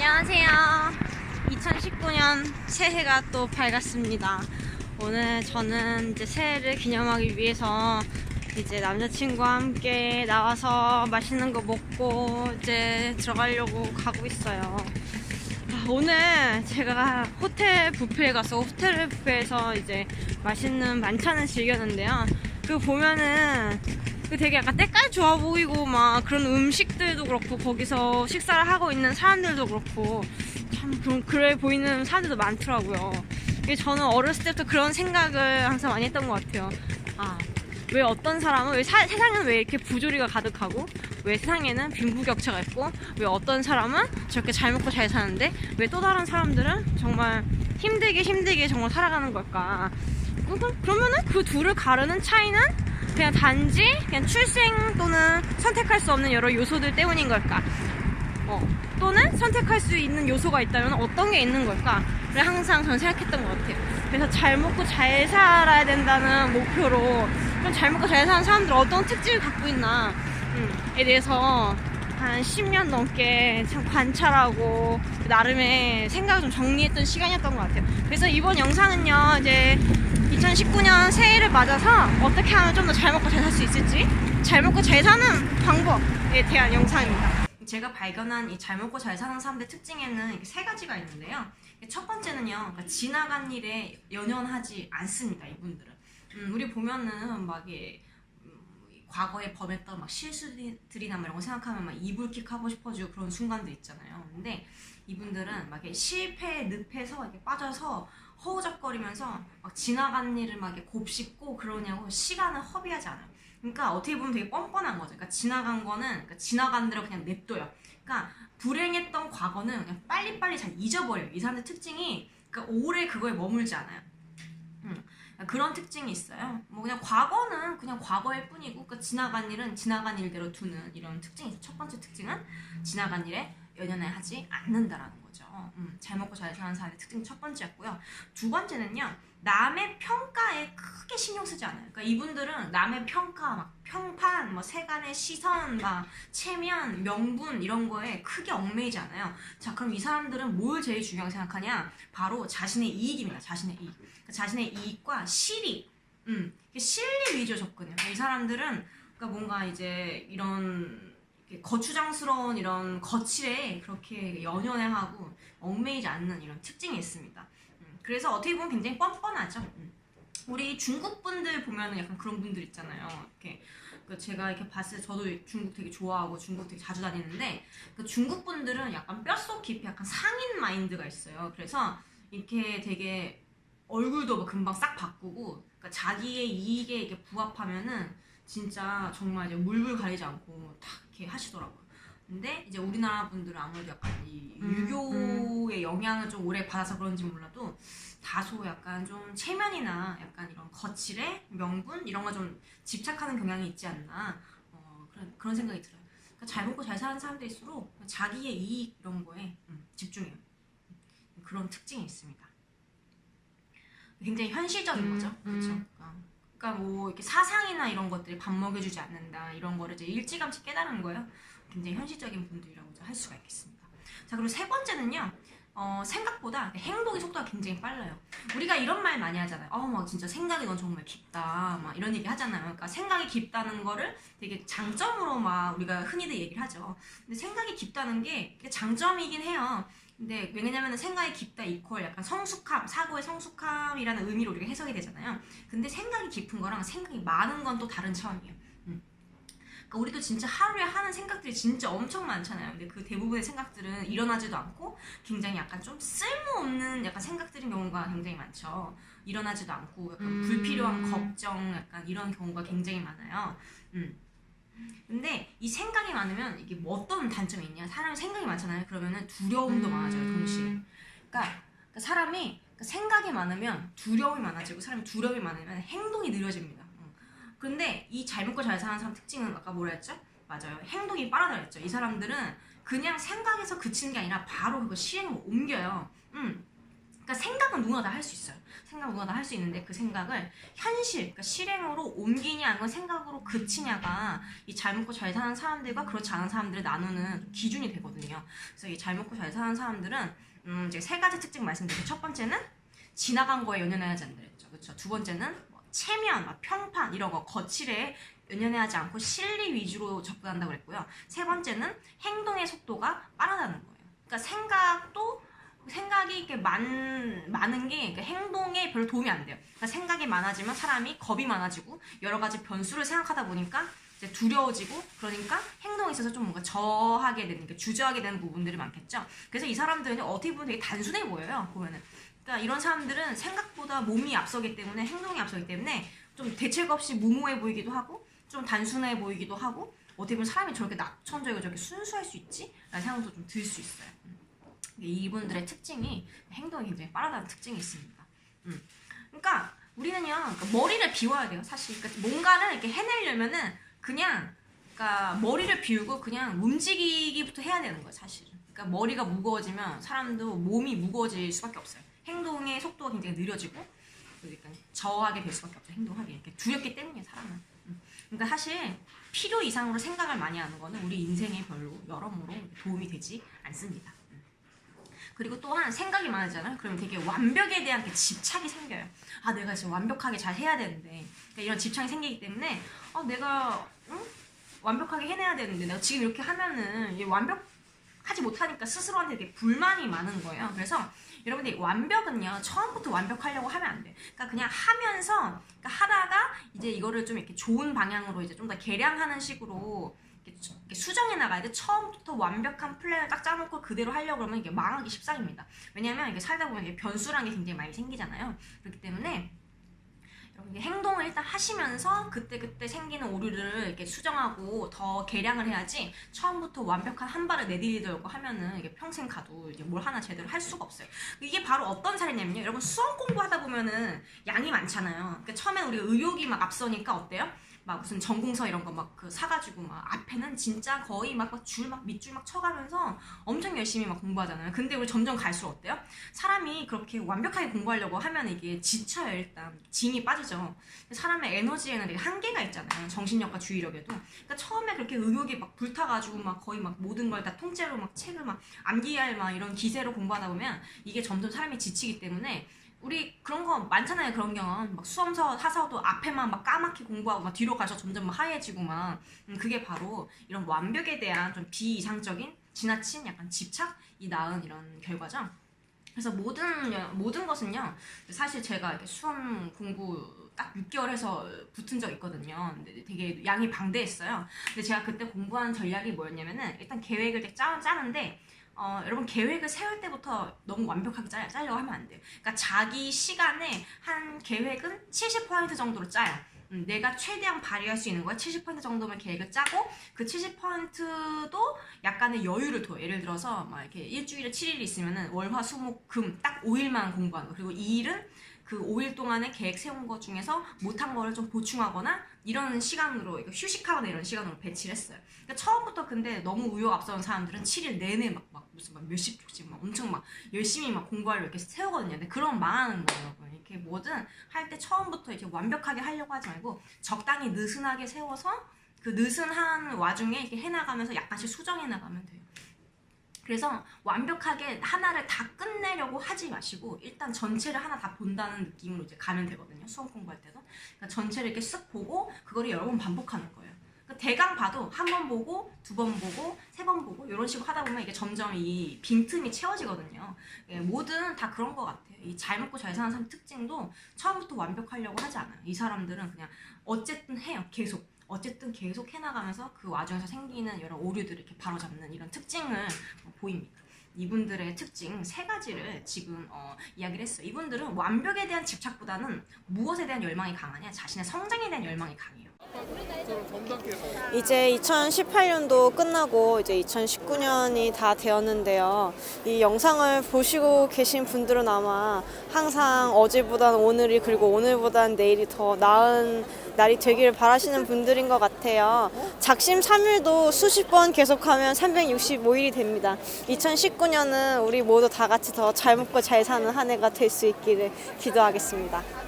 안녕하세요. 2019년 새해가 또 밝았습니다. 오늘 저는 이제 새해를 기념하기 위해서 이제 남자친구와 함께 나와서 맛있는 거 먹고 이제 들어가려고 가고 있어요. 아, 오늘 제가 호텔 뷔페에 가서 호텔 뷔페에서 이제 맛있는 만찬을 즐겼는데요. 그거 보면은 그 되게 약간 때깔 좋아 보이고 막 그런 음식들도 그렇고 거기서 식사를 하고 있는 사람들도 그렇고 참 그런 그래 보이는 사람들도 많더라고요. 저는 어렸을 때부터 그런 생각을 항상 많이 했던 것 같아요. 아, 왜 어떤 사람은 왜 사- 세상에는 왜 이렇게 부조리가 가득하고 왜 세상에는 빈부격차가 있고 왜 어떤 사람은 저렇게 잘 먹고 잘 사는데 왜 또 다른 사람들은 정말 힘들게 힘들게 정말 살아가는 걸까? 그러면은 그 둘을 가르는 차이는 그냥 단지 그냥 출생 또는 선택할 수 없는 여러 요소들 때문인 걸까? 어, 또는 선택할 수 있는 요소가 있다면 어떤 게 있는 걸까?를 항상 저는 생각했던 것 같아요. 그래서 잘 먹고 잘 살아야 된다는 목표로 그럼 잘 먹고 잘 사는 사람들 어떤 특질을 갖고 있나 음, 에 대해서 한 10년 넘게 참 관찰하고 나름의 생각을 좀 정리했던 시간이었던 것 같아요. 그래서 이번 영상은요, 이제 2019년 새해를 맞아서 어떻게 하면 좀 더 잘 먹고 잘 살 수 있을지, 잘 먹고 잘 사는 방법에 대한 영상입니다. 제가 발견한 이 잘 먹고 잘 사는 사람들 특징에는 세 가지가 있는데요. 첫 번째는요, 그러니까 지나간 일에 연연하지 않습니다, 이분들은. 음, 우리 보면은 막 이게 음, 과거에 범했던 막 실수들이나 뭐 이런 거 생각하면 막 이불킥 하고 싶어지고 그런 순간도 있잖아요. 근데 이분들은 막 실패에 늪에서 이렇게 빠져서 허우적거리면서 막 지나간 일을 막 곱씹고 그러냐고 시간을 허비하지 않아요. 그러니까 어떻게 보면 되게 뻔뻔한 거죠. 그러니까 지나간 거는 그러니까 지나간 대로 그냥 냅둬요. 그러니까 불행했던 과거는 그냥 빨리빨리 잘 잊어버려요. 이 사람들 특징이 그러니까 오래 그거에 머물지 않아요. 음, 그런 특징이 있어요. 뭐 그냥 과거는 그냥 과거일 뿐이고 그러니까 지나간 일은 지나간 일대로 두는 이런 특징이 있어요. 첫 번째 특징은 지나간 일에 연연해 하지 않는다라는 거죠. 음, 잘 먹고 잘 사는 사람의 특징 첫 번째였고요. 두 번째는요. 남의 평가에 크게 신경 쓰지 않아요. 그러니까 이분들은 남의 평가, 막 평판, 뭐 세간의 시선, 막 체면, 명분 이런 거에 크게 얽매이지 않아요. 자, 그럼 이 사람들은 뭘 제일 중요하게 생각하냐? 바로 자신의 이익입니다. 자신의 이익. 그러니까 자신의 이익과 실익. 음, 실리 위주 접근이에요. 이 사람들은 그러니까 뭔가 이제 이런 거추장스러운 이런 거칠에 그렇게 연연해하고 얽매이지 않는 이런 특징이 있습니다. 음, 그래서 어떻게 보면 굉장히 뻔뻔하죠. 음. 우리 중국 분들 보면은 약간 그런 분들 있잖아요. 이렇게 그 제가 이렇게 봤을 때 저도 중국 되게 좋아하고 중국 되게 자주 다니는데 그 중국 분들은 약간 뼛속 깊이 약간 상인 마인드가 있어요. 그래서 이렇게 되게 얼굴도 뭐 금방 싹 바꾸고 그러니까 자기의 이익에 이렇게 부합하면은 진짜 정말 이제 물불 가리지 않고 탁 이렇게 하시더라고요. 근데 이제 우리나라 분들은 아무래도 약간 이 음, 유교의 영향을 좀 오래 받아서 그런지 몰라도 다소 약간 좀 체면이나 약간 이런 거칠의 명분 이런 거 좀 집착하는 경향이 있지 않나 어, 그런 그런 생각이 들어요. 그러니까 잘 먹고 잘 사는 사람들일수록 자기의 이익 이런 거에 음, 집중해요. 그런 특징이 있습니다. 굉장히 현실적인 음, 거죠. 그렇죠. 음. 어. 그러니까 뭐 이렇게 사상이나 이런 것들이 밥 먹여주지 않는다 이런 거를 이제 일찌감치 깨달은 거예요. 굉장히 현실적인 분들이라고 할 수가 있겠습니다. 자 그리고 세 번째는요. 어, 생각보다 행동의 속도가 굉장히 빨라요. 우리가 이런 말 많이 하잖아요. 어, 막 진짜 생각이 넌 정말 깊다. 막 이런 얘기 하잖아요. 그러니까 생각이 깊다는 거를 되게 장점으로 막 우리가 흔히들 얘기를 하죠. 근데 생각이 깊다는 게 장점이긴 해요. 근데 왜냐면 생각이 깊다 이퀄 약간 성숙함, 사고의 성숙함이라는 의미로 우리가 해석이 되잖아요. 근데 생각이 깊은 거랑 생각이 많은 건 또 다른 차원이에요. 음. 그러니까 우리도 진짜 하루에 하는 생각들이 진짜 엄청 많잖아요. 근데 그 대부분의 생각들은 일어나지도 않고 굉장히 약간 좀 쓸모없는 약간 생각들인 경우가 굉장히 많죠. 일어나지도 않고 약간 음. 불필요한 걱정 약간 이런 경우가 굉장히 많아요. 음. 근데 이 생각이 많으면 이게 뭐 어떤 단점이 있냐? 사람이 생각이 많잖아요. 그러면은 두려움도 많아져요, 동시에. 그러니까, 그러니까 사람이 그러니까 생각이 많으면 두려움이 많아지고 사람이 두려움이 많으면 행동이 느려집니다. 음. 근데 이 잘 먹고 잘 사는 사람 특징은 아까 뭐라 했죠? 맞아요. 행동이 빠르다 했죠. 이 사람들은 그냥 생각에서 그치는 게 아니라 바로 그거 시행으로 옮겨요. 음. 그러니까 생각은 누구나 다 할 수 있어요. 생각 누구나 다 할 수 있는데 그 생각을 현실, 그러니까 실행으로 옮기냐 아니면 생각으로 그치냐가 이 잘 먹고 잘 사는 사람들과 그렇지 않은 사람들을 나누는 기준이 되거든요. 그래서 이 잘 먹고 잘 사는 사람들은 음 이제 세 가지 특징 말씀드릴게요. 첫 번째는 지나간 거에 연연하지 않는다 그랬죠. 그렇죠. 두 번째는 뭐 체면, 막 평판 이런 거 거칠에 연연하지 않고 실리 위주로 접근한다고 그랬고요. 세 번째는 행동의 속도가 빠르다는 거예요. 그러니까 생각도 생각이 이렇게 많, 많은 게 그러니까 행동에 별로 도움이 안 돼요. 그러니까 생각이 많아지면 사람이 겁이 많아지고 여러 가지 변수를 생각하다 보니까 이제 두려워지고 그러니까 행동에 있어서 좀 뭔가 저하게 되는, 주저하게 되는 부분들이 많겠죠. 그래서 이 사람들은 어떻게 보면 되게 단순해 보여요. 보면은. 그러니까 이런 사람들은 생각보다 몸이 앞서기 때문에 행동이 앞서기 때문에 좀 대책 없이 무모해 보이기도 하고 좀 단순해 보이기도 하고 어떻게 보면 사람이 저렇게 낙천적이고 저렇게 순수할 수 있지? 라는 생각도 좀 들 수 있어요. 음. 이분들의 특징이 행동이 굉장히 빠르다는 특징이 있습니다. 음. 그러니까 우리는요 그러니까 머리를 비워야 돼요 사실 그러니까 뭔가를 이렇게 해내려면은 그냥 그러니까 머리를 비우고 그냥 움직이기부터 해야 되는 거예요 사실은 그러니까 머리가 무거워지면 사람도 몸이 무거워질 수밖에 없어요 행동의 속도가 굉장히 느려지고 그러니까 저하게 될 수밖에 없죠 행동하기 이렇게 두렵기 때문에 사람은 음. 그러니까 사실 필요 이상으로 생각을 많이 하는 거는 우리 인생에 별로 여러모로 도움이 되지 않습니다. 음. 그리고 또한 생각이 많아지잖아요. 그러면 되게 완벽에 대한 그 집착이 생겨요. 아, 내가 지금 완벽하게 잘 해야 되는데. 그러니까 이런 집착이 생기기 때문에, 어, 내가, 응? 완벽하게 해내야 되는데, 내가 지금 이렇게 하면은, 완벽 하지 못하니까 스스로한테 되게 불만이 많은 거예요. 그래서, 여러분들 이 완벽은요, 처음부터 완벽하려고 하면 안 돼. 그러니까 그냥 하면서, 그러니까 하다가, 이제 이거를 좀 이렇게 좋은 방향으로 이제 좀 더 개량하는 식으로, 이렇게 수정해 나가야 돼. 처음부터 완벽한 플랜을 딱 짜놓고 그대로 하려고 그러면 이게 망하기 십상입니다. 왜냐면 이게 살다 보면 이게 변수라는 게 굉장히 많이 생기잖아요. 그렇기 때문에 행동을 일단 하시면서 그때 그때 생기는 오류를 이렇게 수정하고 더 개량을 해야지 처음부터 완벽한 한 발을 내디디려고 하면은 이게 평생 가도 이제 뭘 하나 제대로 할 수가 없어요. 이게 바로 어떤 사례냐면요. 여러분 수험 공부하다 보면은 양이 많잖아요. 그러니까 처음엔 우리가 의욕이 막 앞서니까 어때요? 막 무슨 전공서 이런 거 막 그 사가지고 막 앞에는 진짜 거의 막 줄 막 밑줄 막 쳐가면서 엄청 열심히 막 공부하잖아요. 근데 우리 점점 갈수록 어때요? 사람이 그렇게 완벽하게 공부하려고 하면 이게 지쳐요 일단 진이 빠지죠. 사람의 에너지에는 한계가 있잖아요. 정신력과 주의력에도. 그러니까 처음에 그렇게 의욕이 막 불타가지고 막 거의 막 모든 걸 다 통째로 막 책을 막 암기할 막 이런 기세로 공부하다 보면 이게 점점 사람이 지치기 때문에 우리 그런 거 많잖아요 그런 경험 막 수험서 사서도 앞에만 막 까맣게 공부하고 막 뒤로 가서 점점 막 하얘지고 막 음, 그게 바로 이런 완벽에 대한 좀 비이상적인 지나친 약간 집착이 낳은 이런 결과죠. 그래서 모든 여- 모든 것은요 사실 제가 이렇게 수험 공부 딱 6개월 해서 붙은 적 있거든요. 근데 되게 양이 방대했어요. 근데 제가 그때 공부한 전략이 뭐였냐면은 일단 계획을 짜, 짜는데 어, 여러분 계획을 세울 때부터 너무 완벽하게 짜, 짜려고 하면 안 돼요. 그러니까 자기 시간에 한 계획은 70% 정도로 짜요. 음, 내가 최대한 발휘할 수 있는 거야. 70% 정도만 계획을 짜고 그 70%도 약간의 여유를 둬요. 예를 들어서 막 이렇게 일주일에 7일이 있으면은 월화 수목 금 딱 5일만 공부하는 거. 그리고 2일은 그 5일 동안에 계획 세운 것 중에서 못한 거를 좀 보충하거나 이런 시간으로 휴식하거나 이런 시간으로 배치를 했어요. 그러니까 처음부터 근데 너무 우욕 앞서는 사람들은 7일 내내 막, 막 무슨 막 몇십 쪽씩 막 엄청 막 열심히 막 공부하려고 이렇게 세우거든요. 근데 그럼 망하는 거예요. 여러분. 이렇게 뭐든 할 때 처음부터 이렇게 완벽하게 하려고 하지 말고 적당히 느슨하게 세워서 그 느슨한 와중에 이렇게 해나가면서 약간씩 수정해 나가면 돼요. 그래서 완벽하게 하나를 다 끝내려고 하지 마시고 일단 전체를 하나 다 본다는 느낌으로 이제 가면 되거든요. 수험 공부할 때도. 그러니까 전체를 이렇게 쓱 보고 그거를 여러 번 반복하는 거예요. 그러니까 대강 봐도 한 번 보고 두 번 보고 세 번 보고 이런 식으로 하다 보면 이게 점점 이 빈틈이 채워지거든요. 예, 뭐든 다 그런 것 같아요. 이 잘 먹고 잘 사는 사람 특징도 처음부터 완벽하려고 하지 않아요. 이 사람들은 그냥 어쨌든 해요. 계속. 어쨌든 계속 해나가면서 그 와중에서 생기는 여러 오류들을 이렇게 바로잡는 이런 특징을 어, 보입니다. 이분들의 특징 세 가지를 지금 어, 이야기를 했어요. 이분들은 완벽에 대한 집착보다는 무엇에 대한 열망이 강하냐? 자신의 성장에 대한 열망이 강해요. 이제 2018년도 끝나고 이제 2019년이 다 되었는데요. 이 영상을 보시고 계신 분들은 아마 항상 어제보단 오늘이 그리고 오늘보단 내일이 더 나은 날이 되기를 바라시는 분들인 것 같아요. 작심 삼일도 수십 번 계속하면 365일이 됩니다. 2019 년은 우리 모두 다 같이 더 잘 먹고 잘 사는 한 해가 될 수 있기를 기도하겠습니다.